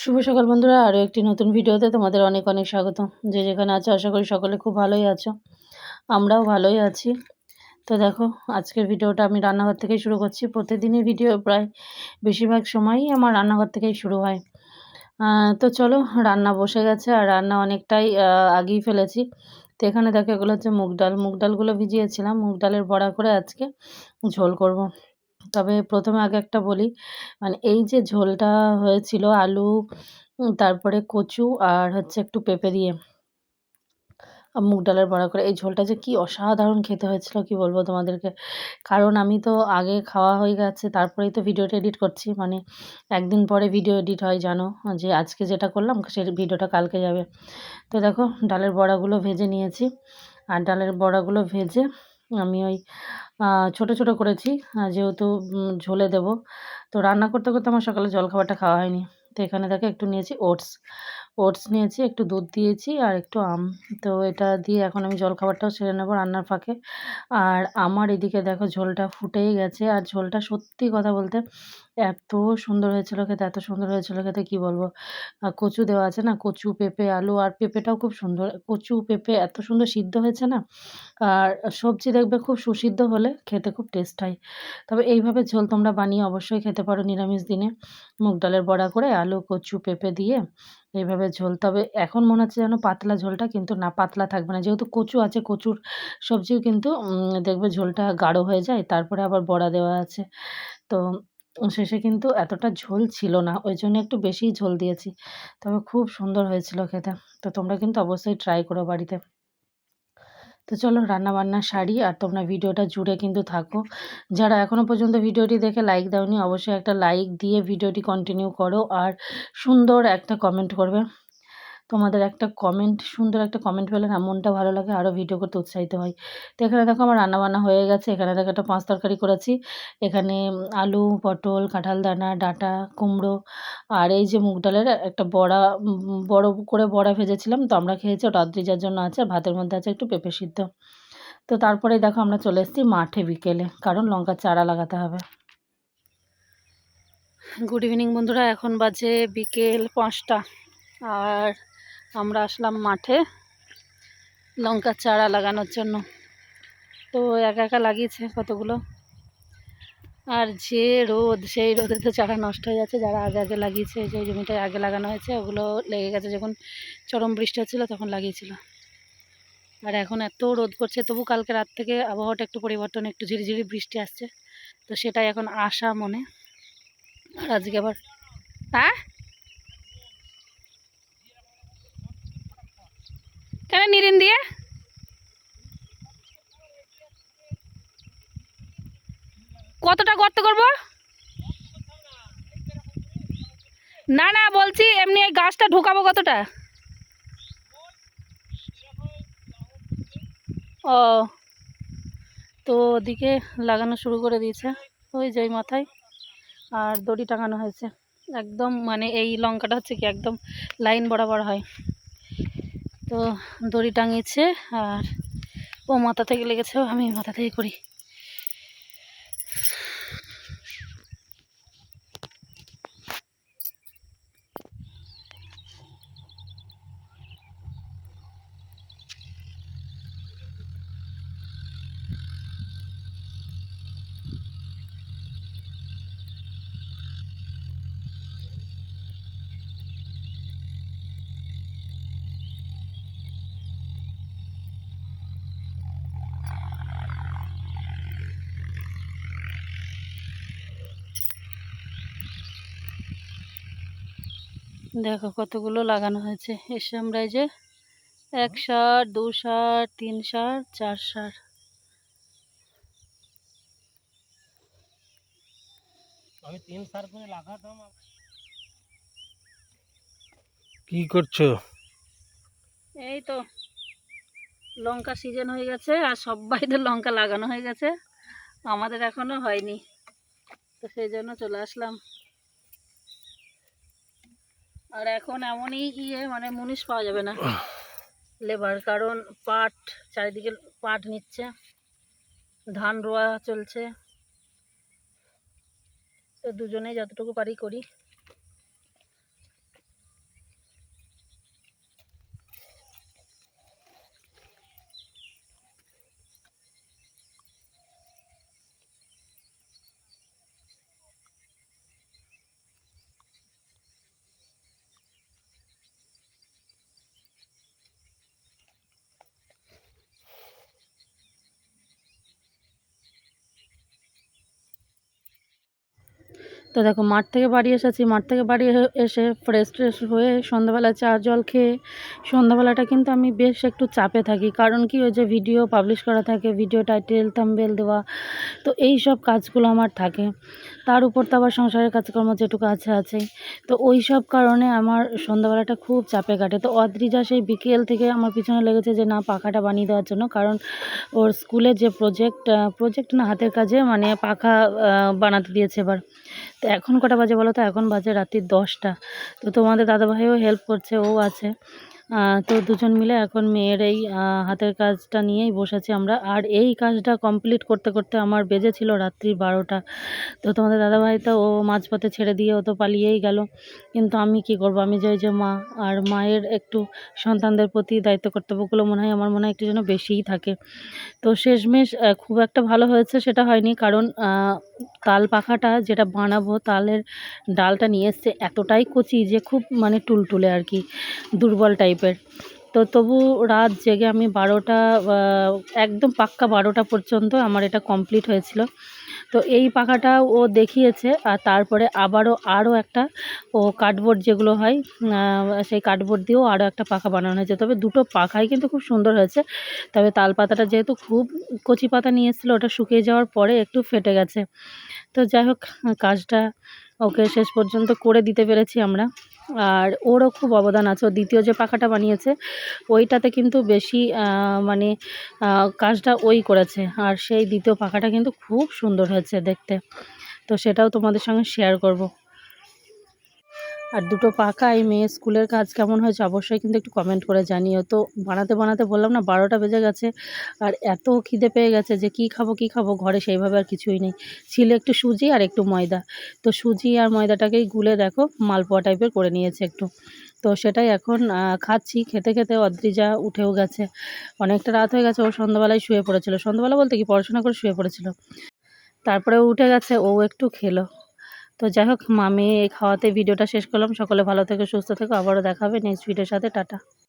শুভ সকাল বন্ধুরা, আরও একটি নতুন ভিডিওতে তোমাদের অনেক অনেক স্বাগত। যে যেখানে আছো, আশা করি সকলে খুব ভালোই আছো। আমরাও ভালোই আছি। তো দেখো, আজকের ভিডিওটা আমি রান্নাঘর থেকেই শুরু করছি। প্রতিদিনই ভিডিও প্রায় বেশিরভাগ সময়ই আমার রান্নাঘর থেকেই শুরু হয়। তো চলো, রান্না বসে গেছে আর রান্না অনেকটাই আগেই ফেলেছি। তো এখানে দেখো, এগুলো হচ্ছে মুগ ডাল। মুগ ডালগুলো ভিজিয়েছিলাম। মুগ ডালের বড়া করে আজকে ঝোল করব। তবে প্রথমে আগে একটা বলি মানে এই যে ঝোলটা হয়েছিল আলু তারপরে কচু আর হচ্ছে একটু পেঁপে দিয়ে মুগ ডালের বড়া করে, এই ঝোলটা যে কি অসাধারণ খেতে হয়েছিল কি বলব তোমাদেরকে? কারণ আমি তো আগে খাওয়া হয়ে গেছে, তারপরেই তো ভিডিওটা এডিট করছি মানে একদিন পরে ভিডিও এডিট হয়, জানো? যে আজকে যেটা করলাম সেই ভিডিওটা কালকে যাবে। তো দেখো, ডালের বড়াগুলো ভেজে নিয়েছি, আর ডালের বড়াগুলো ভেজে আমি ওই ছোট ছোট করেছি। যেহেতু ঝোলে দেব। তো রান্না করতে করতে আমার সকালে জলখাবারটা খাওয়া হয়নি। তো এখানে দেখো একটু নিয়েছি ওটস। ওটস নিয়েছি, একটু দুধ দিয়েছি আর একটু আম। তো এটা দিয়ে এখন আমি জলখাবারটাও সেরে নেব রান্নার ফাঁকে। আর আমার এদিকে দেখো ঝোলটা ফুটেই গেছে। আর ঝোলটা সত্যি কথা বলতে এত সুন্দর হয়েছিল খেতে, এত সুন্দর হয়েছিল খেতে, কি বলব? কচু দেওয়া আছে না? কচু, পেঁপে, আলু আর পেঁপেটাও খুব সুন্দর। কচু, পেঁপে এত সুন্দর সিদ্ধ হয়েছে না? আর সবজি দেখবে খুব সুসিদ্ধ হলে খেতে খুব টেস্ট হয়। তবে এইভাবে ঝোল তোমরা বানিয়ে অবশ্যই খেতে পারো নিরামিষ দিনে। মুগ ডালের বড়া করে আলু, কচু, পেঁপে দিয়ে এইভাবে ঝোল। তবে এখন মনে হচ্ছে যেন পাতলা ঝোলটা কিন্তু না, পাতলা থাকবে না। যেহেতু কচু আছে, কচুর সবজিও কিন্তু দেখবে ঝোলটা গাঢ় হয়ে যায়। তারপরে আবার বড়া দেওয়া আছে। তো শেষে কিন্তু এতটা ঝোল ছিল না, ওই জন্য একটু বেশিই ঝোল দিয়েছি। তবে খুব সুন্দর হয়েছিল খেতে। তো তোমরা কিন্তু অবশ্যই ট্রাই করো বাড়িতে। তো চলো রান্না বান্না সারি আর তোমরা ভিডিওটা জুড়ে কিন্তু থাকো। যারা এখনও পর্যন্ত ভিডিওটি দেখে লাইক দাওনি, অবশ্যই একটা লাইক দিয়ে ভিডিওটি কন্টিনিউ করো আর সুন্দর একটা কমেন্ট করবে। তোমাদের একটা কমেন্ট সুন্দর একটা কমেন্ট পেলে না মনটা ভালো লাগে আরও ভিডিও করতে উৎসাহিত হয়। তো এখানে দেখো আমার রান্নাবান্না হয়ে গেছে, এখানে দেখো একটা পাঁচ তরকারি করেছি। এখানে আলু, পটল, কাঁঠাল দানা, ডাঁটা, কুমড়ো, আর এই যে মুগ ডালের একটা বড়া বড় করে বড়া ভেজেছিলাম, তো আমরা খেয়েছি, ওটা আদ্রিজার জন্য আছে, আর ভাতের মধ্যে আছে একটু পেঁপে সিদ্ধ। তো তারপরে দেখো আমরা চলে এসেছি মাঠে বিকেলে, কারণ লঙ্কার চারা লাগাতে হবে। গুড ইভিনিং বন্ধুরা, এখন বাজে বিকেল পাঁচটা, আর আমরা আসলাম মাঠে লঙ্কার চারা লাগানোর জন্য। তো একা একা লাগিয়েছে কতগুলো? আর যে রোদ, সেই রোদে তো চারা নষ্ট হয়ে যাচ্ছে। যারা আগে আগে লাগিয়েছে, যে জমিটায় আগে লাগানো হয়েছে, ওগুলো লেগে গেছে। যখন চরম বৃষ্টি হচ্ছিল, তখন লাগিয়েছিল। আর এখন এত রোদ করছে, তবু কালকে রাত থেকে আবহাওয়াটা একটু পরিবর্তন, একটু ঝিরিঝিরি বৃষ্টি আসছে। তো সেটাই এখন আশা মনে। আর আজকে আবার হ্যাঁ? কেন নিরিন দিয়ে? কতটা গর্ত করব? না না, বলছি, এমনি এই গাছটা ঢুকাবো কতটা? ও, তো ওদিকে লাগানো শুরু করে দিয়েছে, ওই যে মাথায়, আর দড়ি টাঙানো হয়েছে। একদম মানে এই লঙ্কাটা হচ্ছে কি, একদম লাইন বরাবর হয়। তো দড়ি টাঙিয়েছে আর ও মাথা থেকে লেগেছে আমি মাথা থেকে করি। দেখো কতগুলো লাগানো হয়েছে। এসে আমরা এই যে এক সার দু সার তিন সার চার সার। আমি তিন সার করে লাগাতাম কি করছ? এই তো লঙ্কা সিজন হয়ে গেছে আর সবাইদের লঙ্কা লাগানো হয়ে গেছে। আমাদের এখনও হয়নি। তো সেই জন্য চলে আসলাম। আর এখন এমনই ইয়ে মানে মুনিশ পাওয়া যাবে না। লেবার, কারণ পাট চারিদিকে পাট নিচ্ছে, ধান রোয়া চলছে। তো দুজনেই যতটুকু পারি করি। তো দেখো মাঠ থেকে বাড়ি এসেছি, মাঠ থেকে বাড়ি এসে ফ্রেশ ট্রেশ হয়ে সন্ধ্যাবেলা চা, জল খেয়ে সন্ধ্যাবেলাটা কিন্তু আমি বেশ একটু চাপে থাকি। কারণ কি ওই যে ভিডিও পাবলিশ করা থাকে ভিডিও টাইটেল থাম্বেল দেওয়া, তো এই সব কাজগুলো আমার থাকে। তার উপর তো আবার সংসারের কাজকর্ম যেটুকু আছে আছেই তো ওই সব কারণে আমার সন্ধ্যাবেলাটা খুব চাপে কাটে। তো অদ্রিজা সেই বিকেল থেকে আমার পিছনে লেগেছে যে, না, পাখাটা বানিয়ে দেওয়ার জন্য। কারণ ওর স্কুলে যে প্রজেক্ট প্রজেক্ট না, হাতের কাজে মানে পাখা বানাতে দিয়েছে এবার। তো এখন কটা বাজে বলো তো? এখন বাজে রাত্রি দশটা। তো তোমাদের দাদাভাইও হেল্প করছে, ও আছে। তো দুজন মিলে এখন মেয়ের এই হাতের কাজটা নিয়েই বসেছি আমরা। আর এই কাজটা কমপ্লিট করতে করতে আমার বেজেছিল রাত্রি বারোটা। তো তোমাদের দাদাভাই তো ও মাঝপথে ছেড়ে দিয়ে ও তো পালিয়েই গেল। কিন্তু আমি কি করব? আমি যে ওই যে মা আর মায়ের একটু সন্তানদের প্রতি দায়িত্ব কর্তব্যগুলো মনে হয় আমার মনে হয় একটু যেন বেশিই থাকে। তো শেষমেশ খুব একটা ভালো হয়েছে সেটা হয়নি। কারণ তাল পাখাটা যেটা বানাবো, তালের ডালটা নিয়ে এসছে এতটাই কচি যে খুব মানে টুলটুলে আর কি, দুর্বল টাইপের। তো তবু রাত জেগে আমি বারোটা একদম পাক্কা বারোটা পর্যন্ত আমার এটা কমপ্লিট হয়েছিল। তো এই পাখাটা ও দেখিয়েছে আর তারপরে আবারও আরও একটা ও কার্ডবোর্ড যেগুলো হয় সেই কার্ডবোর্ড দিয়েও আরও একটা পাখা বানানো হয়েছে। তবে দুটো পাখাই কিন্তু খুব সুন্দর হয়েছে। তবে তাল পাতাটা যেহেতু খুব কচি পাতা নিয়ে এসেছিল, ওটা শুকিয়ে যাওয়ার পরে একটু ফেটে গেছে। তো যাই হোক, কাজটা ওকে শেষ পর্যন্ত করে দিতে পেরেছি আমরা। আর ওরও খুব অবদান আছে। ও দ্বিতীয় যে পাখাটা বানিয়েছে, ওইটাতে কিন্তু বেশি মানে কাজটা ওই করেছে। আর সেই দ্বিতীয় পাখাটা কিন্তু খুব সুন্দর হয়েছে দেখতে। তো সেটাও তোমাদের সঙ্গে শেয়ার করব। আর দুটো পাকা, এই মেয়ে স্কুলের কাজ কেমন হয়েছে অবশ্যই কিন্তু একটু কমেন্ট করে জানিও। তো বানাতে বানাতে বললাম না, বারোটা বেজে গেছে আর এত খিদে পেয়ে গেছে যে কি খাব কি খাব, ঘরে সেইভাবে আর কিছুই নেই। ছিল একটু সুজি আর একটু ময়দা। তো সুজি আর ময়দাটাকেই গুলে দেখো, মালপোয়া টাইপের করে নিয়েছে একটু। তো সেটাই এখন খাচ্ছি, খেতে খেতে অদ্রিজা উঠেও গেছে। অনেকটা রাত হয়ে গেছে, ও সন্ধ্যাবেলায় শুয়ে পড়েছিল। সন্ধ্যাবেলা বলতে কি, পড়াশোনা করে শুয়ে পড়েছিল। তারপরে উঠে গেছে, ও একটু খেলো। তো যাই হোক আমি এই খাওয়াতে ভিডিওটা শেষ করলাম। সকলে ভালো থেকে, সুস্থ থেকো। আবারও দেখাবে নেক্সট ভিডিওর সাথে। টাটা।